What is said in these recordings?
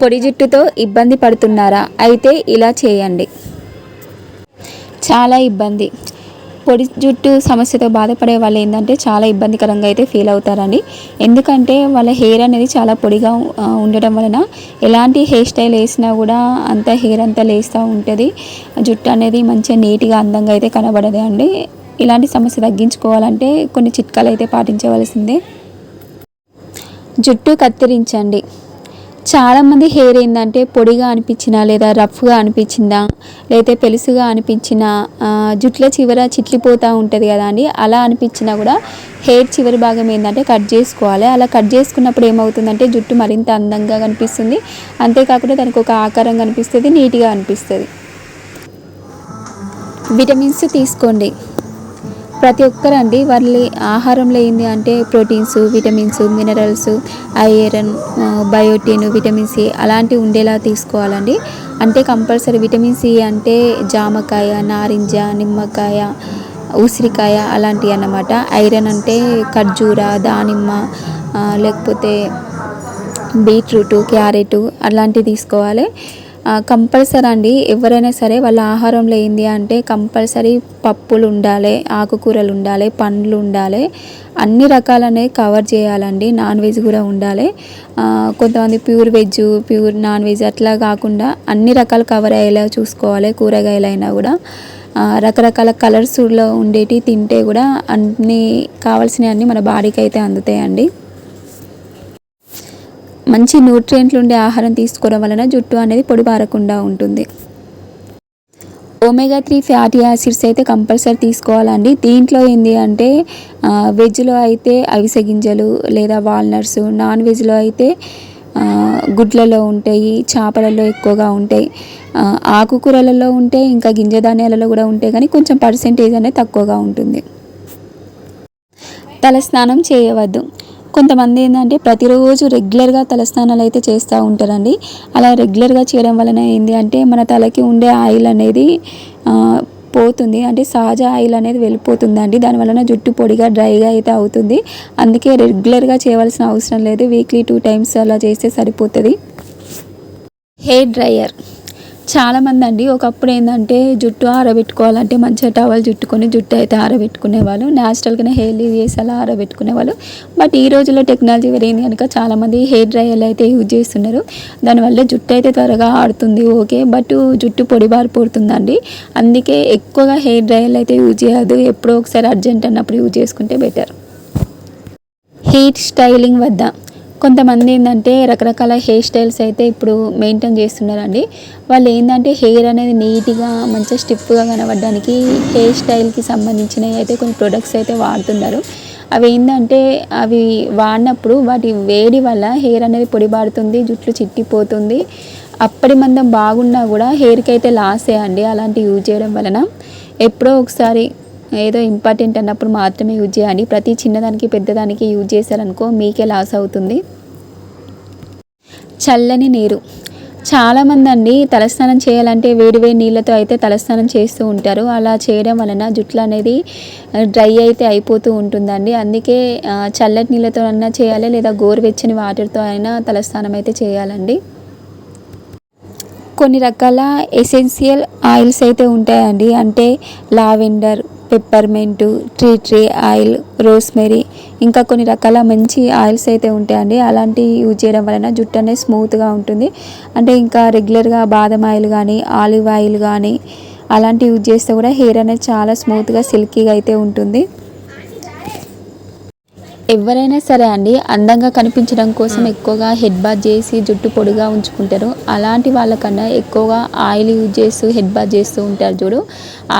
పొడి జుట్టుతో ఇబ్బంది పడుతున్నారా? అయితే ఇలా చేయండి. చాలా ఇబ్బంది. పొడి జుట్టు సమస్యతో బాధపడే వాళ్ళు ఏంటంటే చాలా ఇబ్బందికరంగా అయితే ఫీల్ అవుతారండి. ఎందుకంటే వాళ్ళ హెయిర్ అనేది చాలా పొడిగా ఉండటం ఉండడం వలన ఎలాంటి హెయిర్ స్టైల్ వేసినా కూడా అంత హెయిర్ అంతా లేస్తూ ఉంటుంది. జుట్టు అనేది మంచిగా నీట్గా అందంగా అయితే కనబడదు అండి. ఇలాంటి సమస్య తగ్గించుకోవాలంటే కొన్ని చిట్కాలు అయితే పాటించవలసిందే. జుట్టు కత్తిరించండి. చాలామంది హెయిర్ ఏంటంటే పొడిగా అనిపించినా లేదా రఫ్గా అనిపించిందా లేదా పెలుసుగా అనిపించిన జుట్ల చివర చిట్లిపోతూ ఉంటుంది కదా అండి. అలా అనిపించినా కూడా హెయిర్ చివరి భాగం ఏంటంటే కట్ చేసుకోవాలి. అలా కట్ చేసుకున్నప్పుడు ఏమవుతుందంటే జుట్టు మరింత అందంగా కనిపిస్తుంది. అంతేకాకుండా దానికి ఒక ఆకారం కనిపిస్తుంది నీట్గా అనిపిస్తుంది. విటమిన్స్ తీసుకోండి. ప్రతి ఒక్కరండి వాళ్ళ ఆహారంలో ఏంటి అంటే proteins vitamins minerals iron biotin vitamin C అలాంటివి ఉండేలా తీసుకోవాలండి. అంటే కంపల్సరీ విటమిన్ సి అంటే జామకాయ నారింజ నిమ్మకాయ ఉసిరికాయ అలాంటివి అన్నమాట. ఐరన్ అంటే ఖర్జూర దానిమ్మ లేకపోతే బీట్రూటు క్యారెట్ అలాంటివి తీసుకోవాలి. కంపల్సరీ అండి. ఎవరైనా సరే వాళ్ళ ఆహారంలో ఏంది అంటే కంపల్సరీ పప్పులు ఉండాలి ఆకుకూరలు ఉండాలి పండ్లు ఉండాలి. అన్ని రకాలనే కవర్ చేయాలండి. నాన్ వెజ్ కూడా ఉండాలి. కొంతమంది pure veg pure non veg అట్లా కాకుండా అన్ని రకాలు కవర్ అయ్యేలా చూసుకోవాలి కూరగాయలైనా కూడా. రకరకాల కలర్స్లో ఉండేటి తింటే కూడా అన్ని కావాల్సినవి అన్నీ మన బాడీకి అయితే అందుతాయండి. మంచి న్యూట్రియంట్లు ఉండే ఆహారం తీసుకోవడం వలన జుట్టు అనేది పొడిబారకుండా ఉంటుంది. ఒమేగా త్రీ ఫ్యాటీ యాసిడ్స్ అయితే కంపల్సరీ తీసుకోవాలండి. దీంట్లో ఏంటి అంటే వెజ్లో అయితే అవిసె గింజలు లేదా వాల్నట్స్ నాన్ వెజ్లో అయితే గుడ్లలో ఉంటాయి చేపలలో ఎక్కువగా ఉంటాయి. ఆకుకూరలలో ఉంటే ఇంకా గింజ ధాన్యాలలో కూడా ఉంటాయి కానీ కొంచెం పర్సెంటేజ్ అనేది తక్కువగా ఉంటుంది. తలస్నానం చేయవద్దు. కొంతమంది ఏంటంటే ప్రతిరోజు రెగ్యులర్గా తలస్నానాలు అయితే చేస్తూ ఉంటారండి. అలా రెగ్యులర్గా చేయడం వలన ఏంటి అంటే మన తలకి ఉండే ఆయిల్ అనేది పోతుంది. అంటే సహజ ఆయిల్ అనేది వెళ్ళిపోతుందండి. దాని వలన జుట్టు పొడిగా డ్రైగా అయితే అవుతుంది. అందుకే రెగ్యులర్గా చేయవలసిన అవసరం లేదు. వీక్లీ టూ టైమ్స్ అలా చేస్తే సరిపోతుంది. Hair dryer. చాలామంది అండి ఒకప్పుడు ఏంటంటే జుట్టు ఆరబెట్టుకోవాలంటే మంచిగా టవల్ జుట్టుకొని జుట్టు అయితే ఆరబెట్టుకునేవాళ్ళు. న్యాచురల్గానే హెయిర్ లీవ్ చేసి అలా ఆరబెట్టుకునేవాళ్ళు. బట్ ఈ రోజుల్లో టెక్నాలజీ పెరిగింది కనుక చాలామంది హెయిర్ డ్రైయర్లు అయితే యూజ్ చేస్తున్నారు. దానివల్ల జుట్టు అయితే త్వరగా ఆడుతుంది ఓకే. బట్ జుట్టు పొడిబారి పొడిబారిపోతుందండి అందుకే ఎక్కువగా హెయిర్ డ్రైయర్లు అయితే యూజ్ చేయదు ఎప్పుడో ఒకసారి అర్జెంట్ అన్నప్పుడు యూజ్ చేసుకుంటే బెటర్. హెయిర్ స్టైలింగ్ వద్ద కొంతమంది ఏంటంటే రకరకాల హెయిర్ స్టైల్స్ అయితే ఇప్పుడు మెయింటైన్ చేస్తున్నారండి. వాళ్ళు ఏంటంటే హెయిర్ అనేది నీట్గా మంచిగా స్టిఫ్గా కనబడడానికి హెయిర్ స్టైల్కి సంబంధించినవి అయితే కొన్ని ప్రొడక్ట్స్ అయితే వాడుతున్నారు. అవి ఏంటంటే అవి వాడినప్పుడు వాటి వేడి వల్ల హెయిర్ అనేది పొడిబాడుతుంది జుట్లు చిట్టిపోతుంది. అప్పటి మందం బాగున్నా కూడా హెయిర్కి అయితే లాసే అండి అలాంటి యూజ్ చేయడం వలన. ఎప్పుడో ఒకసారి ఏదో ఇంపార్టెంట్ అన్నప్పుడు మాత్రమే యూజ్ చేయండి. ప్రతి చిన్నదానికి పెద్దదానికి యూజ్ చేశారనుకో మీకే లాస్ అవుతుంది. చల్లని నీరు. చాలామంది అండి తలస్నానం చేయాలంటే వేడివేడి నీళ్ళతో అయితే తలస్నానం చేస్తూ ఉంటారు. అలా చేయడం వలన జుట్లు అనేది డ్రై అయితే అయిపోతూ ఉంటుందండి. అందుకే చల్లటి నీళ్ళతో అయినా చేయాలి లేదా గోరువెచ్చని వాటర్తో అయినా తలస్నానం అయితే చేయాలండి. కొన్ని రకాల ఎసెన్షియల్ ఆయిల్స్ అయితే ఉంటాయండి. అంటే lavender peppermint tree tree oil rosemary ఇంకా కొన్ని రకాల మంచి ఆయిల్స్ అయితే ఉంటాయండి. అలాంటివి యూజ్ చేయడం వలన జుట్టు అనేది స్మూత్గా ఉంటుంది. అంటే ఇంకా రెగ్యులర్గా బాదం ఆయిల్ కానీ ఆలివ్ ఆయిల్ కానీ అలాంటివి యూజ్ చేస్తే కూడా హెయిర్ అనేది చాలా స్మూత్గా సిల్కీగా అయితే ఉంటుంది. ఎవరైనా సరే అండి అందంగా కనిపించడం కోసం ఎక్కువగా హెడ్ బాత్ చేసి జుట్టు పొడిగా ఉంచుకుంటారు. అలాంటి వాళ్ళకన్నా ఎక్కువగా ఆయిల్ యూజ్ చేస్తూ హెడ్ బాత్ చేస్తూ ఉంటారు చూడు.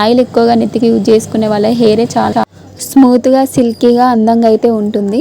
ఆయిల్ ఎక్కువగా నెత్తికి యూజ్ చేసుకునే వాళ్ళ హెయిరే చాలా స్మూత్గా సిల్కీగా అందంగా అయితే ఉంటుంది.